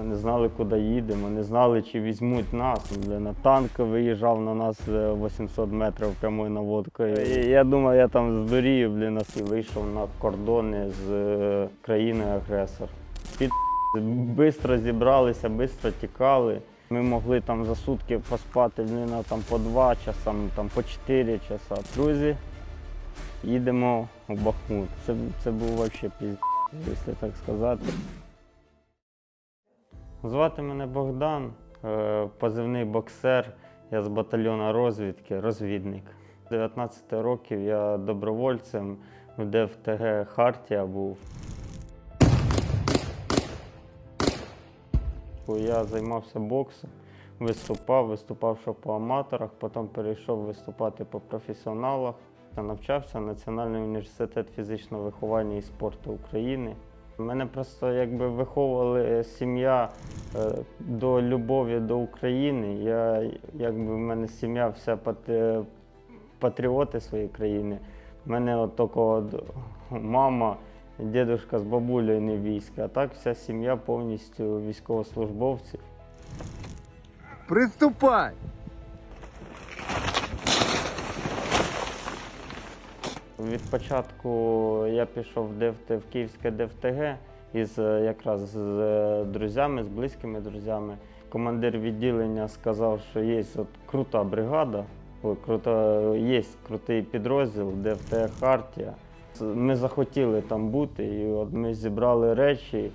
Ми не знали, куди їдемо, не знали, чи візьмуть нас. Блін, танк виїжджав на нас е, 800 метрів прямою наводкою. І я думав, я там здурію, блін, і вийшов на кордони з е, країною-агресор. Під Бистро зібралися, бистро тікали. Ми могли там за сутки поспати блін, там по два часа, там по чотири часа. Друзі, їдемо у Бахмут. Це, це був взагалі пізд, якщо так сказати. Звати мене Богдан, е, позивний боксер. Я з батальйону розвідки, розвідник. 19 років я добровольцем в ДФТГ Хартія був. Я займався боксом, виступав, виступав що по аматорах, потім перейшов виступати по професіоналах. Я навчався Національний університет фізичного виховання і спорту України. Мене просто якби виховували сім'я е, до любові до України. Я, якби в мене сім'я вся патріоти своєї країни. У мене от тільки мама, дідусь з бабулею не війська, а так вся сім'я повністю військовослужбовців. Приступай! Від початку я пішов в Київське ДФТГ із е, якраз з е, друзями, з близькими друзями. Командир відділення сказав, що є от крута бригада, крута, є крутий підрозділ ДФТГ Хартія. Ми захотіли там бути, і от ми зібрали речі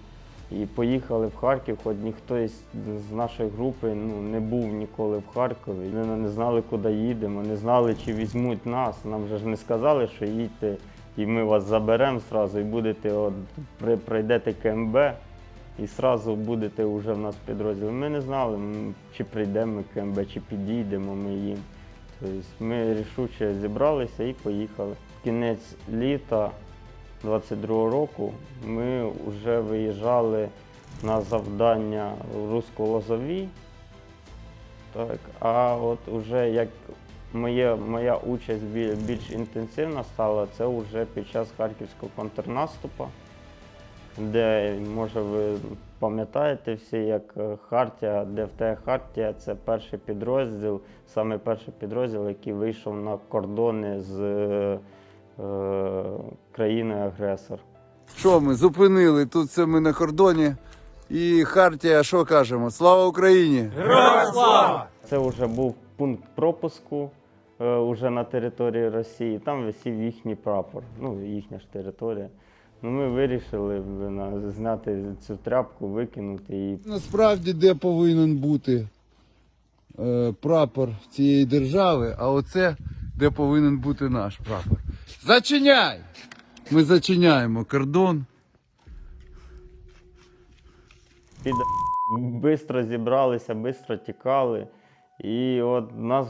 і поїхали в Харків, хоч ніхто із з нашої групи ну, не був ніколи в Харкові. Ми не знали, куди їдемо, не знали, чи візьмуть нас. Нам же ж не сказали, що їдьте, і ми вас заберемо зразу, і будете от, при- пройдете КМБ, і зразу будете вже в нас в підрозділі. Ми не знали, чи прийдемо КМБ, чи підійдемо ми їм. Тобто ми рішуче зібралися і поїхали. Кінець літа 22-го року ми вже виїжджали на завдання в Руську Лозові. Так, а от уже як моє, моя участь більш інтенсивна стала, це вже під час харківського контрнаступу, де, може, ви пам'ятаєте всі, як е, Хартія, ДФТ Хартія це перший підрозділ, саме перший підрозділ, який вийшов на кордони з е, е, країною-агресор. Що ми зупинили? Тут це ми на кордоні. І Хартія, що кажемо? Слава Україні! Це вже був пункт пропуску е, уже на території Росії. Там висів їхній прапор, ну їхня ж територія. Ну, ми вирішили блін, зняти цю тряпку, викинути її. Насправді, де повинен бути е, прапор цієї держави, а оце де повинен бути наш прапор. Зачиняй! Ми зачиняємо кордон. Під бистро зібралися, бистро тікали. І от нас,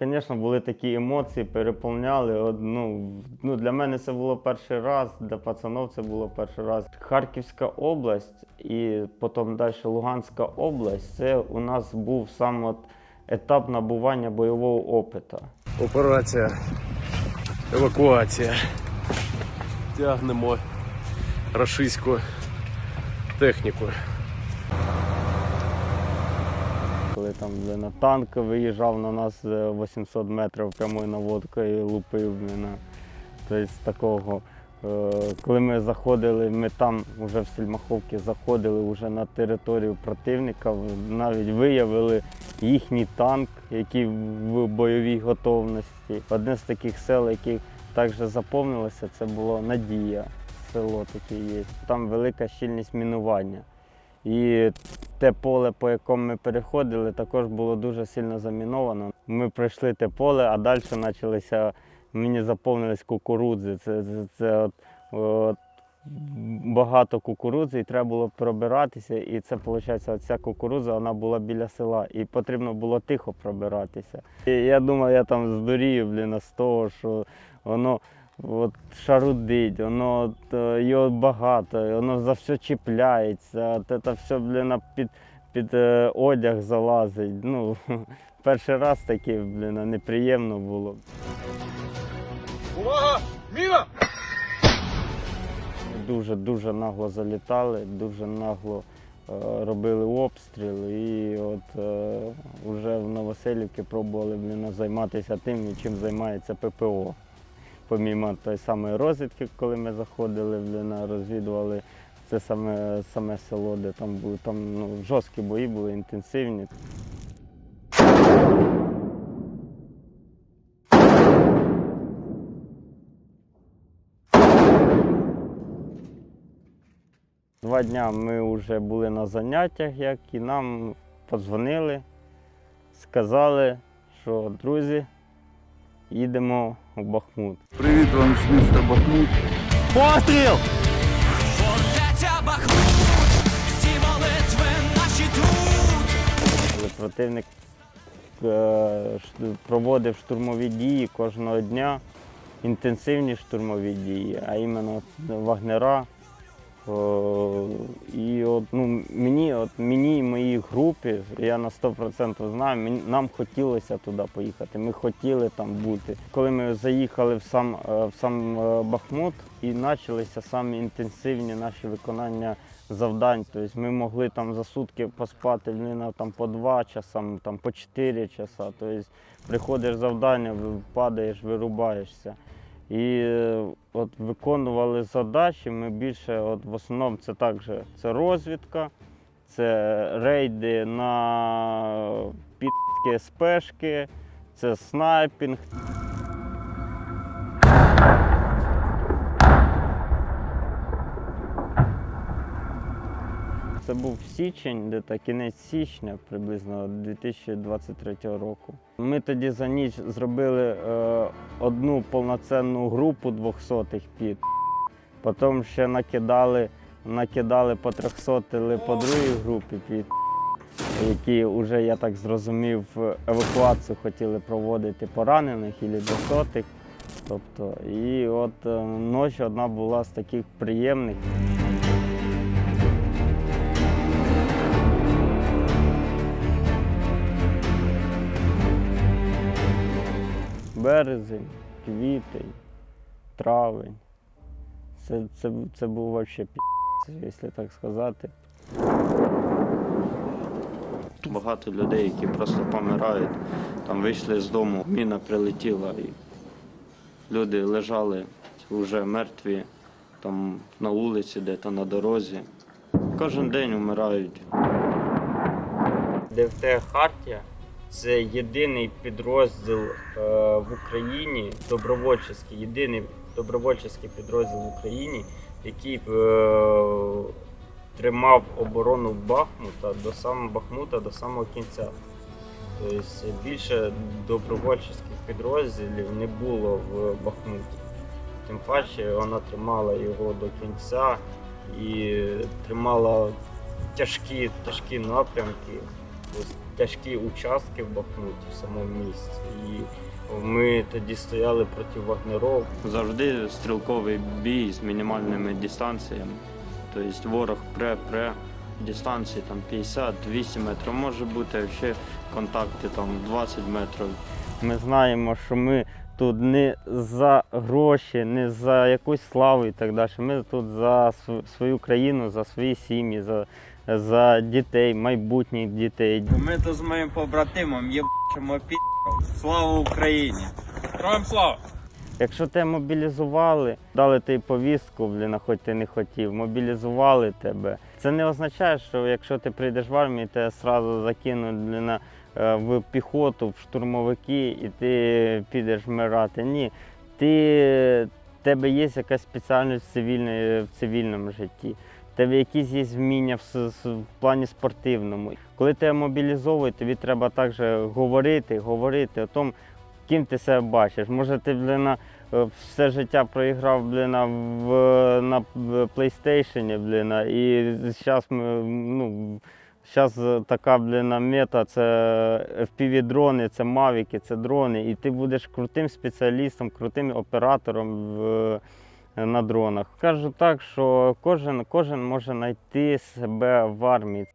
звісно, були такі емоції, переповняли. От, ну, ну, для мене це було перший раз, для пацанов це було перший раз. Харківська область і потім далі Луганська область це у нас був сам от етап набування бойового опиту. Операція евакуація. Тягнемо рашистську техніку. Коли там на танк виїжджав на нас е, 800 метрів прямою наводкою і лупив мене. Тобто з такого. е, Коли ми заходили, ми там вже в Сільмаховці заходили вже на територію противника, навіть виявили їхній танк, який в бойовій готовності. Одне з таких сел, яких також заповнилося, це було Надія. Село таке є. Там велика щільність мінування. І те поле, по якому ми переходили, також було дуже сильно заміновано. Ми пройшли те поле, а далі почалися, мені заповнились кукурудзи. Це, це, це от, от, багато кукурудзи, і треба було пробиратися. І це, виходить, ця кукурудза вона була біля села, і потрібно було тихо пробиратися. І я думав, я там здурію, блін, з того, що воно от шарудить, воно от, його багато, воно за все чіпляється, от це все блін, під, під е, одяг залазить. Ну, перший раз таке, блін, неприємно було. Увага! Міна! Дуже дуже нагло залітали, дуже нагло е, робили обстріл, і от е, вже в Новоселівці пробували блін, займатися тим, чим займається ППО. Помімо тої самої розвідки, коли ми заходили, блін, розвідували це саме, саме село, де там були там ну, жорсткі бої були, інтенсивні. Два дня ми вже були на заняттях, як і нам подзвонили, сказали, що друзі, їдемо у Бахмут. Привіт вам з міста Бахмут. Фортеця Бахмут, всі молитви наші тут. Противник е, проводив штурмові дії кожного дня, інтенсивні штурмові дії, а іменно вагнера. О, і от, ну, мені, от, мені і моїй групі, я на 100% знаю, нам хотілося туди поїхати. Ми хотіли там бути. Коли ми заїхали в сам, е, в сам е, Бахмут і почалися самі інтенсивні наші виконання завдань. Тобто ми могли там за сутки поспати ну, там, по 2 часа, там, по 4 часа. Тобто приходиш завдання, падаєш, вирубаєшся. І от виконували задачі. Ми більше, от в основному це також це розвідка, це рейди на підки спешки, це снайпінг. Це був січень, де та кінець січня, приблизно 2023 року. Ми тоді за ніч зробили е, одну повноцінну групу 200-х під. Потім ще накидали, накидали по 300 по другій групі під, які вже, я так зрозумів, евакуацію хотіли проводити поранених і досотих. Тобто, і от е, ночі одна була з таких приємних. Березень, квітень, травень. Це, це, це був взагалі пі***ць, якщо так сказати. Багато людей, які просто помирають, там вийшли з дому, міна прилетіла і люди лежали вже мертві там на вулиці, де-то на дорозі. Кожен день вмирають. ДФТ Хартія це єдиний підрозділ е, в Україні, добровольчий, єдиний добровольчий підрозділ в Україні, який е, тримав оборону Бахмута до самого Бахмута, до самого кінця. Тобто більше добровольчих підрозділів не було в Бахмуті. Тим паче вона тримала його до кінця і тримала тяжкі, тяжкі напрямки, тяжкі участки в Бахмуті в самому місті. І ми тоді стояли проти вагнеров. Завжди стрілковий бій з мінімальними дистанціями. Тобто ворог пре-пре дистанції там 50-200 метрів, може бути а ще контакти там 20 метрів. Ми знаємо, що ми тут не за гроші, не за якусь славу і так далі. Ми тут за свою країну, за свої сім'ї, за, за дітей, майбутніх дітей. Ми тут з моїм побратимом єбачимо пі. Слава Україні! Героям слава! Якщо тебе мобілізували, дали тобі повістку, блін, хоч ти не хотів, мобілізували тебе. Це не означає, що якщо ти прийдеш в армію, тебе одразу закинуть блін, е, в піхоту, в штурмовики, і ти підеш вмирати. Ні. Ти, тебе є якась спеціальність в цивільному житті. Тебе якісь є вміння в, плані спортивному. Коли тебе мобілізовують, тобі треба також говорити, говорити о тому, ким ти себе бачиш. Може, ти блін, е, все життя проіграв блін, в, на PlayStation, блін, і зараз ну, зараз така блін, мета це FPV-дрони, це мавіки, це дрони. І ти будеш крутим спеціалістом, крутим оператором в, на дронах. Кажу так, що кожен, кожен може знайти себе в армії.